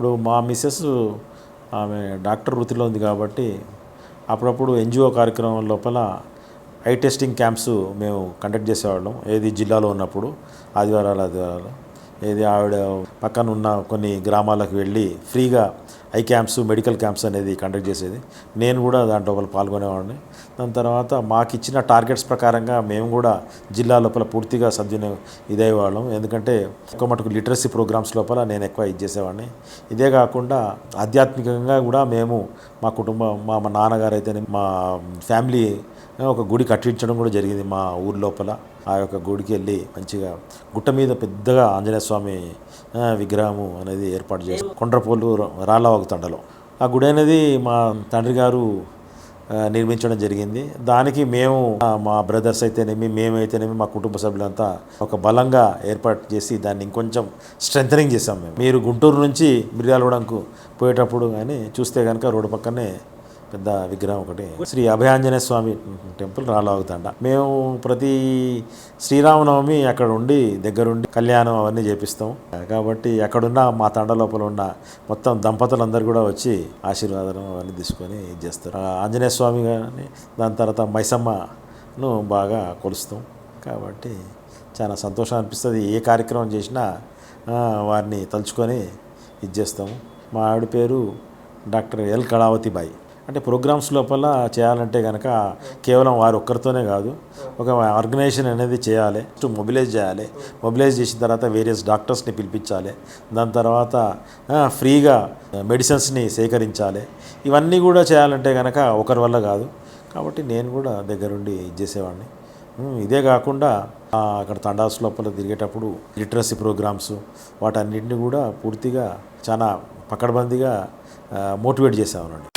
ఇప్పుడు మా మిస్సెస్ ఆమె డాక్టర్ వృత్తిలో ఉంది కాబట్టి అప్పుడప్పుడు ఎన్జిఓ కార్యక్రమం లోపల ఐ టెస్టింగ్ క్యాంప్స్ మేము కండక్ట్ చేసేవాళ్ళం. ఏది జిల్లాలో ఉన్నప్పుడు ఆదివారాలు ఆదివారాలు. ఇది ఆవిడ పక్కన ఉన్న కొన్ని గ్రామాలకు వెళ్ళి ఫ్రీగా ఐ క్యాంప్స్ మెడికల్ క్యాంప్స్ అనేది కండక్ట్ చేసేది. నేను కూడా దాంట్లో ఒకరు పాల్గొనేవాడిని. దాని తర్వాత మాకు ఇచ్చిన టార్గెట్స్ ప్రకారంగా మేము కూడా జిల్లా లోపల పూర్తిగా సద్వినియోగం ఇదయ్యేవాళ్ళం. ఎందుకంటే ఎక్కువ మటుకు లిటరసీ ప్రోగ్రామ్స్ లోపల నేను ఎక్కువ ఇది చేసేవాడిని. ఇదే కాకుండా ఆధ్యాత్మికంగా కూడా మేము మా కుటుంబం మా మా నాన్నగారు అయితేనే మా ఫ్యామిలీ ఒక గుడి కట్టించడం కూడా జరిగింది మా ఊరి లోపల. ఆ యొక్క గుడికి వెళ్ళి మంచిగా గుట్ట మీద పెద్దగా ఆంజనేయ స్వామి విగ్రహము అనేది ఏర్పాటు చేసి కొండ్రపోలు రాళ్ళవాగు తండలో. ఆ గుడి అనేది మా తండ్రి గారు నిర్మించడం జరిగింది. దానికి మేము మా బ్రదర్స్ అయితేనేమి మేమైతేనేమి మా కుటుంబ సభ్యులంతా ఒక బలంగా ఏర్పాటు చేసి దాన్ని ఇంకొంచెం స్ట్రెంథనింగ్ చేసాం మేము. మీరు గుంటూరు నుంచి మిర్యాలగూడెంకు పోయేటప్పుడు కానీ చూస్తే కనుక రోడ్డు పక్కనే పెద్ద విగ్రహం ఒకటి. శ్రీ అభయాంజనేయ స్వామి టెంపుల్ రాలాగుతాండ మేము ప్రతి శ్రీరామనవమి అక్కడ ఉండి దగ్గరుండి కళ్యాణం అవన్నీ చేపిస్తాం. కాబట్టి అక్కడున్న మా తండ లోపల ఉన్న మొత్తం దంపతులందరూ కూడా వచ్చి ఆశీర్వాదం అవన్నీ తీసుకొని ఇది చేస్తారు. ఆ ఆంజనేయ స్వామి కానీ దాని తర్వాత మైసమ్మను బాగా కొలుస్తాం. కాబట్టి చాలా సంతోషం అనిపిస్తుంది. ఏ కార్యక్రమం చేసినా వారిని తలుచుకొని ఇది చేస్తాము. మా ఆవిడ పేరు డాక్టర్ ఎల్ కళావతి బాయి అంటే ప్రోగ్రామ్స్ లోపల చేయాలంటే కనుక కేవలం వారు ఒక్కరితోనే కాదు ఒక ఆర్గనైజేషన్ అనేది చేయాలి టు మొబిలైజ్ చేయాలి. మొబిలైజ్ చేసిన తర్వాత వేరియస్ డాక్టర్స్ని పిలిపించాలి. దాని తర్వాత ఫ్రీగా మెడిసిన్స్ని సేకరించాలి. ఇవన్నీ కూడా చేయాలంటే కనుక ఒకరి వల్ల కాదు. కాబట్టి నేను కూడా దగ్గరుండి ఇది చేసేవాడిని ఇదే కాకుండా అక్కడ తండాస్ లోపల తిరిగేటప్పుడు లిటరసీ ప్రోగ్రామ్స్ వాటన్నిటిని కూడా పూర్తిగా చాలా పకడ్బందీగా మోటివేట్ చేసేవానండి